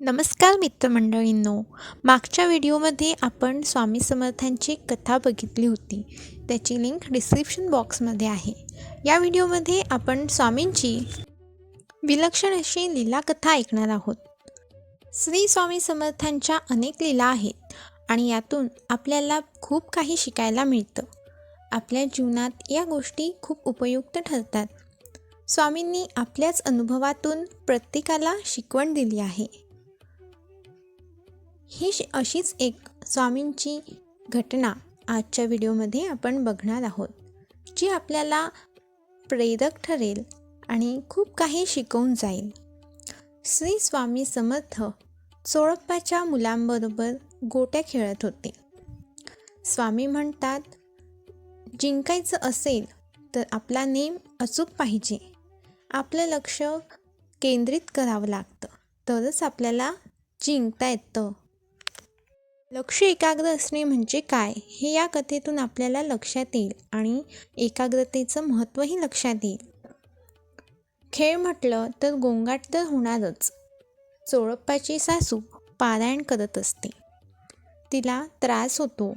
नमस्कार मित्रमंडळींनो मागच्या व्हिडिओमध्ये आपण स्वामी समर्थांची कथा बघितली होती. त्याची लिंक डिस्क्रिप्शन बॉक्समध्ये आहे. या व्हिडिओमध्ये आपण स्वामींची विलक्षण अशी लीला कथा ऐकणार आहोत. श्री स्वामी समर्थांच्या अनेक लीला आहेत आणि यातून आपल्याला खूप काही शिकायला मिळतं. आपल्या जीवनात या गोष्टी खूप उपयुक्त ठरतात. स्वामींनी आपल्याच अनुभवातून प्रत्येकाला शिकवण दिली आहे. ही श- अशीच एक स्वामींची घटना आजच्या व्हिडिओमध्ये आपण बघणार आहोत जी आपल्याला प्रेरक ठरेल आणि खूप काही शिकवून जाईल. श्री स्वामी समर्थ चोळप्पाच्या मुलांबरोबर गोट्या खेळत होते. स्वामी म्हणतात जिंकायचं असेल तर आपला नेम अचूक पाहिजे. आपलं लक्ष केंद्रित करावं लागतं. तरच आपल्याला जिंकता येतं. लक्ष एकाग्र असणे म्हणजे काय? हे या कथेतून आपल्याला लक्षात येईल आणि एकाग्रतेचं महत्त्वही लक्षात येईल. खेळ म्हटलं तर गोंगाट तर होणारच. चोळप्पाची सासू पारायण करत असते. तिला त्रास होतो.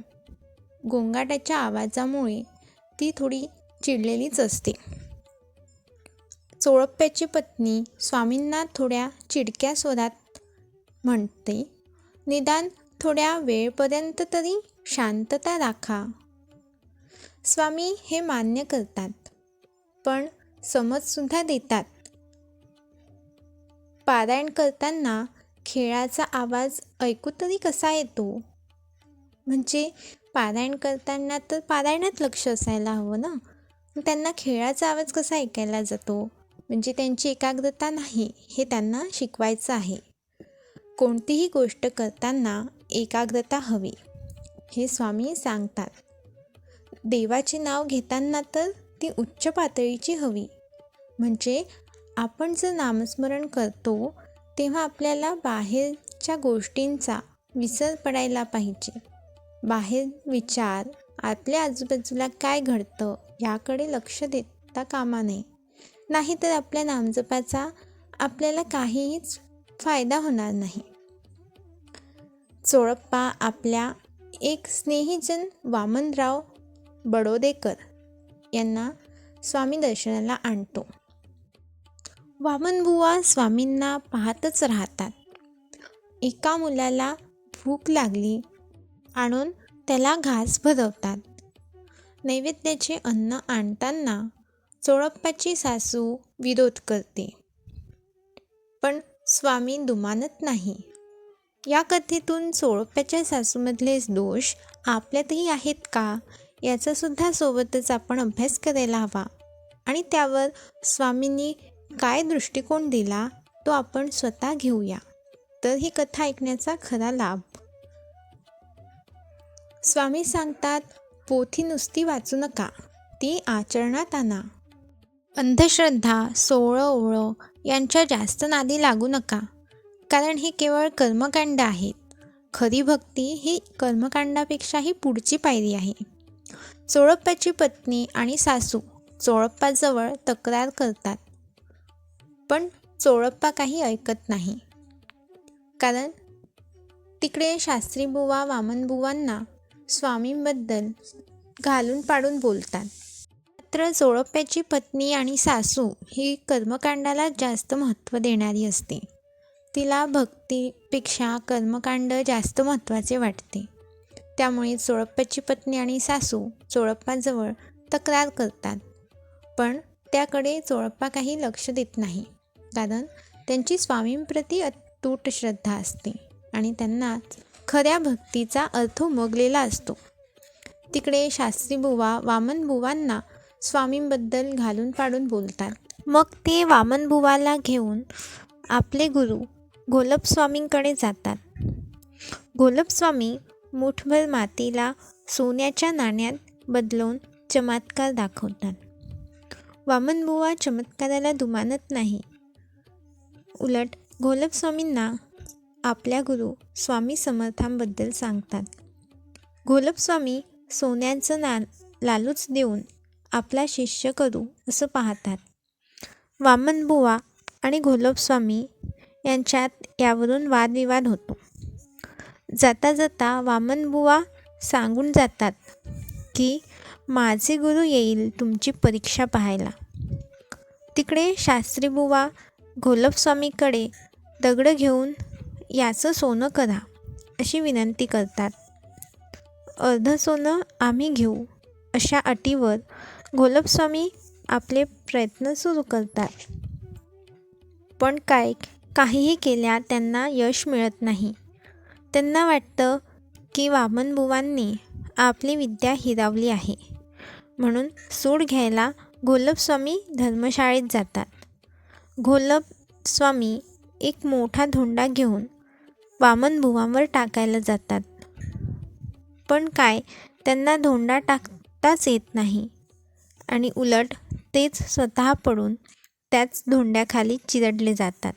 गोंगाटाच्या आवाजामुळे ती थोडी चिडलेलीच असते. चोळप्प्याची पत्नी स्वामींना थोड्या चिडक्या स्वरात म्हणते निदान थोड्या वेळपर्यंत तरी शांतता राखा. स्वामी हे मान्य करतात पण समजसुद्धा देतात. पारायण करताना खेळाचा आवाज ऐकू तरी कसा येतो? म्हणजे पारायण करताना तर पारायणात लक्ष असायला हवं ना? त्यांना खेळाचा आवाज कसा ऐकायला जातो? म्हणजे त्यांची एकाग्रता नाही हे त्यांना शिकवायचं आहे. कोणतीही गोष्ट करताना एकाग्रता हवी हे स्वामी सांगतात. देवाचे नाव घेताना तर ती उच्च पातळीची हवी. म्हणजे आपण जर नामस्मरण करतो तेव्हा आपल्याला बाहेरच्या गोष्टींचा विसर पडायला पाहिजे. बाहेर विचार आपल्या आजूबाजूला काय घडतं याकडे लक्ष देता कामा नये. नाहीतर आपल्या नामजपाचा आपल्याला काहीच फायदा होणार नाही. चोळप्पा आपल्या एक स्नेहीजन वामनराव बडोदेकर यांना स्वामी दर्शनाला आणतो. वामनबुवा स्वामींना पाहतच राहतात. एका मुलाला भूक लागली आणून त्याला घास भरवतात नैवेद्याचे अन्न आणताना चोळप्पाची सासू विरोध करते. पण स्वामी दुमानत नाही. या कथेतून सोळप्याच्या सासूमधलेच दोष आपल्यातही आहेत का? याचासुद्धा सोबतच आपण अभ्यास करायला हवा. आणि त्यावर स्वामींनी काय दृष्टिकोन दिला तो आपण स्वतः घेऊया. तर ही कथा ऐकण्याचा खरा लाभ. स्वामी सांगतात पोथी नुसती वाचू नका ती आचरणात आणा. अंधश्रद्धा सोळं ओळं यांच्या जास्त नादी लागू नका. कारण हे केवळ कर्मकांड आहेत. खरी भक्ती ही कर्मकांडापेक्षाही पुढची पायरी आहे. चोळप्पाची पत्नी आणि सासू चोळप्पाजवळ तक्रार करतात. पण चोळप्पा काही ऐकत नाही. कारण तिकडे शास्त्रीबुवा वामनबुवांना स्वामींबद्दल घालून पाडून बोलतात. मात्र चोळप्प्याची पत्नी आणि सासू ही कर्मकांडाला जास्त महत्त्व देणारी असते. तिला भक्तीपेक्षा कर्मकांड जास्त महत्त्वाचे वाटते. त्यामुळे चोळप्पाची पत्नी आणि सासू चोळप्पाजवळ तक्रार करतात. पण त्याकडे चोळप्पा काही लक्ष देत नाही. कारण त्यांची स्वामींप्रती अतूट श्रद्धा असते आणि त्यांना खऱ्या भक्तीचा अर्थ उमगलेला असतो. तिकडे शास्त्रीबुवा वामनबुवांना स्वामींबद्दल घालून पाडून बोलतात. मग ते वामनबुवाला घेऊन आपले गुरु गोलपस्वामींकडे जातात. गोलपस्वामी मुठभर मातीला सोन्याच्या नाण्यात बदलून चमत्कार दाखवतात. वामनबुवा चमत्काराला दुमानत नाही. उलट गोलपस्वामींना आपल्या गुरु स्वामी समर्थांबद्दल सांगतात. गोलपस्वामी सोन्याचं ना लालूच देऊन आपला शिष्य करू असं पाहतात. वामनबुवा आणि घोलपस्वामी यांच्यात यावरून वादविवाद होतो. जाता जाता वामनबुवा सांगून जातात की माझे गुरु येईल तुमची परीक्षा पाहायला. तिकडे शास्त्रीबुवा घोलपस्वामीकडे दगडं घेऊन याचं सोनं करा अशी विनंती करतात. अर्धं सोनं आम्ही घेऊ अशा अटीवर घोलपस्वामी आपले प्रयत्न सुरू करतात. पण काय काहीही केल्या त्यांना यश मिळत नाही. त्यांना वाटतं की वामनबुवांनी आपली विद्या हिरावली आहे. म्हणून सूड घ्यायला घोलपस्वामी धर्मशाळेत जातात. घोलपस्वामी एक मोठा धोंडा घेऊन वामनबुवांवर टाकायला जातात. पण काय त्यांना धोंडा टाकताच येत नाही. आणि उलट तेच स्वतः पडून त्याच धोंड्याखाली चिरडले जातात.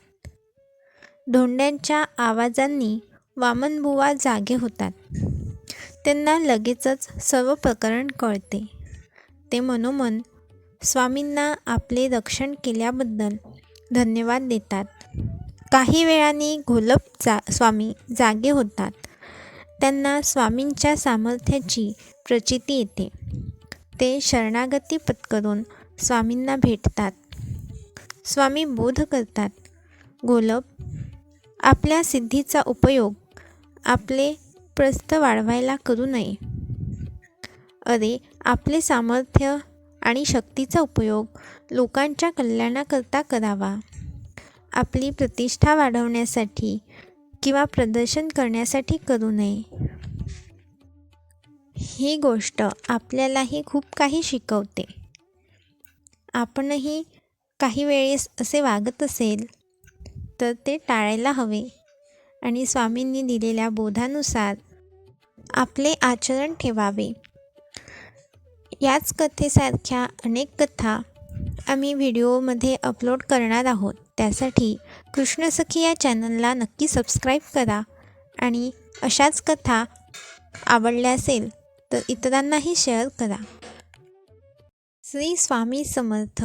धोंड्यांच्या आवाजांनी वामनबुवा जागे होतात. त्यांना लगेचच सर्व प्रकरण कळते. ते मनोमन स्वामींना आपले रक्षण केल्याबद्दल धन्यवाद देतात. काही वेळाने घोलप जा स्वामी जागे होतात. त्यांना स्वामींच्या सामर्थ्याची प्रचिती येते. ते शरणागती पत्करून स्वामींना भेटतात. स्वामी बोध करतात. घोलप आपल्या सिद्धीचा उपयोग आपले प्रस्थ वाढवायला करू नये. अरे आपले सामर्थ्य आणि शक्तीचा उपयोग लोकांच्या कल्याणाकरता करावा. आपली प्रतिष्ठा वाढवण्यासाठी किंवा प्रदर्शन करण्यासाठी करू नये. ही गोष्ट आपल्यालाही खूप काही शिकवते. आपणही काही वेळेस असे वागत असेल तर ते टाळायला हवे. आणि स्वामींनी दिलेल्या बोधानुसार आपले आचरण ठेवावे. याच कथेसारख्या अनेक कथा आम्ही व्हिडिओमध्ये अपलोड करणार आहोत. त्यासाठी कृष्णसखी या चॅनलला नक्की सबस्क्राईब करा. आणि अशाच कथा आवडल्या असेल तर इतरांनाही शेअर करा. श्री स्वामी समर्थ.